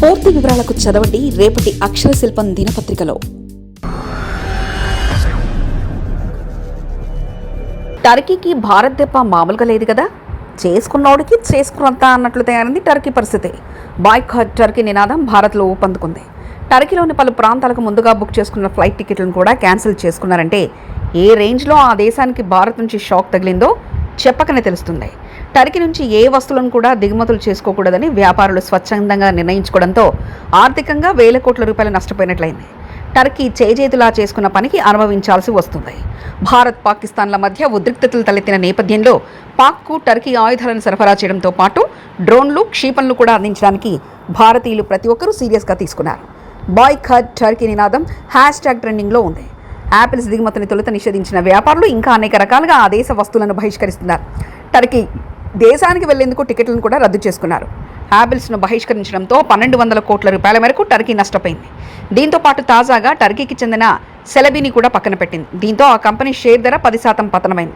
పూర్తి వివరాలకు చదవండి రేపటి అక్షర శిల్పం దినపత్రికలో. టర్కీకి భారత్ దెబ్బ మామూలుగా లేదు కదా? చేసుకున్నోడికి చేసుకున్నంత అన్నట్లు తయారైంది టర్కీ పరిస్థితి. బాయ్కాట్ టర్కీ నినాదం భారత్లో ఊపందుకుంది. టర్కీలోని పలు ప్రాంతాలకు ముందుగా బుక్ చేసుకున్న ఫ్లైట్ టికెట్లను కూడా క్యాన్సిల్ చేసుకున్నారంటే ఏ రేంజ్లో ఆ దేశానికి భారత్ నుంచి షాక్ తగిలిందో చెప్పకనే తెలుస్తుంది టర్కీ నుంచి ఏ వస్తువులను కూడా దిగుమతులు చేసుకోకూడదని వ్యాపారులు స్వచ్ఛందంగా నిర్ణయించుకోవడంతో ఆర్థికంగా వేల కోట్ల రూపాయలు నష్టపోయినట్లయింది. టర్కీ చేజేతులా చేసుకున్న పనికి అనుభవించాల్సి వస్తుంది. భారత్ పాకిస్తాన్ల మధ్య ఉద్రిక్తతలు తలెత్తిన నేపథ్యంలో పాక్కు టర్కీ ఆయుధాలను సరఫరా చేయడంతో పాటు డ్రోన్లు క్షిపణులు కూడా అందించడానికి భారతీయులు ప్రతి ఒక్కరూ సీరియస్గా తీసుకున్నారు. బాయ్ ఖర్ టర్కీ నినాదం హ్యాష్ ట్యాగ్ ట్రెండింగ్లో ఉంది. యాపిల్స్ దిగుమతిని తొలుత నిషేధించిన వ్యాపారులు ఇంకా అనేక రకాలుగా ఆ దేశ వస్తువులను బహిష్కరిస్తున్నారు. టర్కీ దేశానికి వెళ్ళేందుకు టికెట్లను కూడా రద్దు చేసుకున్నారు. యాపిల్స్ను బహిష్కరించడంతో పన్నెండు వందల కోట్ల రూపాయల మేరకు టర్కీ నష్టపోయింది. దీంతో పాటు తాజాగా టర్కీకి చెందిన సెలబీని కూడా పక్కన పెట్టింది. దీంతో ఆ కంపెనీ షేర్ ధర పది శాతం పతనమైంది.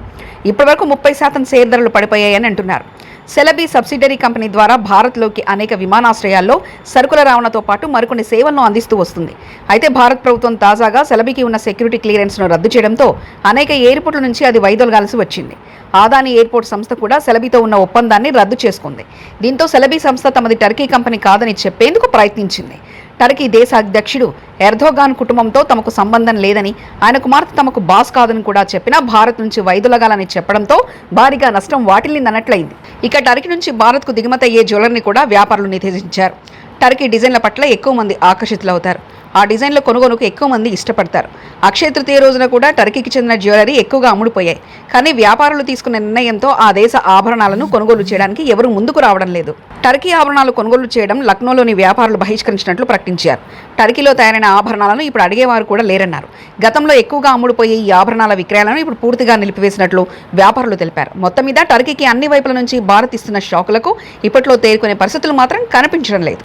ఇప్పటివరకు ముప్పై శాతం షేర్ ధరలు పడిపోయాయని అంటున్నారు. సెలబీ సబ్సిడరీ కంపెనీ ద్వారా భారత్లోకి అనేక విమానాశ్రయాల్లో సరుకుల రవాణాతో పాటు మరికొన్ని సేవలను అందిస్తూ వస్తుంది. అయితే భారత్ ప్రభుత్వం తాజాగా సెలబీకి ఉన్న సెక్యూరిటీ క్లియరెన్స్ను రద్దు చేయడంతో అనేక ఎయిర్పోర్ట్ల నుంచి అది వైదొలగాల్సి వచ్చింది. ఆదాని ఎయిర్పోర్ట్ సంస్థ కూడా సెలబీతో ఉన్న ఒప్పందాన్ని రద్దు చేసుకుంది. దీంతో సెలబీ సంస్థ తమది టర్కీ కంపెనీ కాదని చెప్పేందుకు ప్రయత్నించింది. టర్కీ దేశ అధ్యక్షుడు ఎర్దోగాన్ కుటుంబంతో తమకు సంబంధం లేదని ఆయన కుమార్తె తమకు బాస్ కాదని కూడా చెప్పినా భారత్ నుంచి వైదొలగాలని చెప్పడంతో భారీగా నష్టం వాటిల్లిందన్నట్లయింది. ఇక టర్కీ నుంచి భారత్కు దిగుమతయ్యే జ్యువెలర్ని కూడా వ్యాపారులు నిషేధించారు టర్కీ డిజైన్ల పట్ల ఎక్కువ మంది ఆకర్షితులవుతారు. ఆ డిజైన్ల కొనుగోలుకు ఎక్కువ మంది ఇష్టపడతారు. అక్షయ తృతీయ రోజున కూడా టర్కీకి చెందిన జ్యువెలరీ ఎక్కువగా అమ్ముడుపోయాయి. కానీ వ్యాపారులు తీసుకున్న నిర్ణయంతో ఆ దేశ ఆభరణాలను కొనుగోలు చేయడానికి ఎవరు ముందుకు రావడం లేదు. టర్కీ ఆభరణాలు కొనుగోలు చేయడం లక్నోలోని వ్యాపారులు బహిష్కరించినట్లు ప్రకటించారు. టర్కీలో తయారైన ఆభరణాలను ఇప్పుడు అడిగేవారు కూడా లేరన్నారు. గతంలో ఎక్కువగా అమ్ముడుపోయే ఈ ఆభరణాల విక్రయాలను ఇప్పుడు పూర్తిగా నిలిపివేసినట్లు వ్యాపారులు తెలిపారు. మొత్తం మీద టర్కీకి అన్ని వైపుల నుంచి భారత్ ఇస్తున్న షాకులకు ఇప్పట్లో తేరుకునే పరిస్థితులు మాత్రం కనిపించడం లేదు.